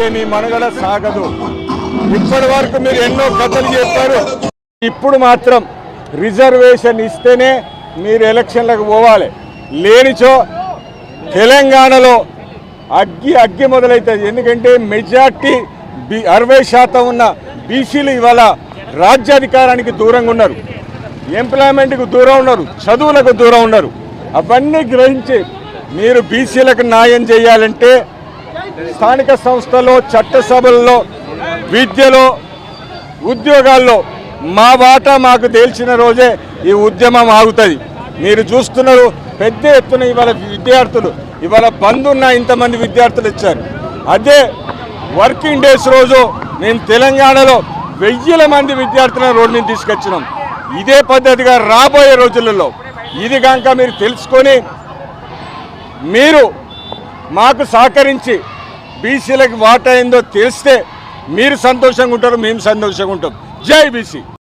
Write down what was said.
లేకపోతే నీ మనుగడ సాగదు. ఇప్పటి వరకు మీరు ఎన్నో కథలు చెప్పారు. ఇప్పుడు మాత్రం రిజర్వేషన్ ఇస్తేనే మీరు ఎలక్షన్లకు పోవాలి. లేనిచో తెలంగాణలో అగ్గి అగ్గి మొదలవుతుంది ఎందుకంటే మెజార్టీ బి అరవై శాతం ఉన్న బీసీలు ఇవాళ రాజ్యాధికారానికి దూరంగా ఉన్నారు. ఎంప్లాయ్మెంట్కు దూరం ఉన్నారు. చదువులకు దూరం ఉన్నారు. అవన్నీ గ్రహించి మీరు బీసీలకు న్యాయం చేయాలంటే స్థానిక సంస్థల్లో చట్టసభల్లో విద్యలో ఉద్యోగాల్లో మా వాటా మాకు తేల్చిన రోజే ఈ ఉద్యమం ఆగుతుంది. మీరు చూస్తున్నారు పెద్ద ఎత్తున ఇవాళ విద్యార్థులు ఇవాళ బంద్ ఉన్న ఇంతమంది విద్యార్థులు ఇచ్చారు అదే వర్కింగ్ డేస్ రోజు మేము తెలంగాణలో వెయ్యిల మంది విద్యార్థులను రోడ్డు మీద తీసుకొచ్చినాం. ఇదే పద్ధతిగా రాబోయే రోజులలో ఇది కనుక మీరు తెలుసుకొని మీరు మాకు సహకరించి బీసీలకు వాటా అయిందో తెలిస్తే మీరు సంతోషంగా ఉంటారు మేము సంతోషంగా ఉంటాం. జై బీసీ.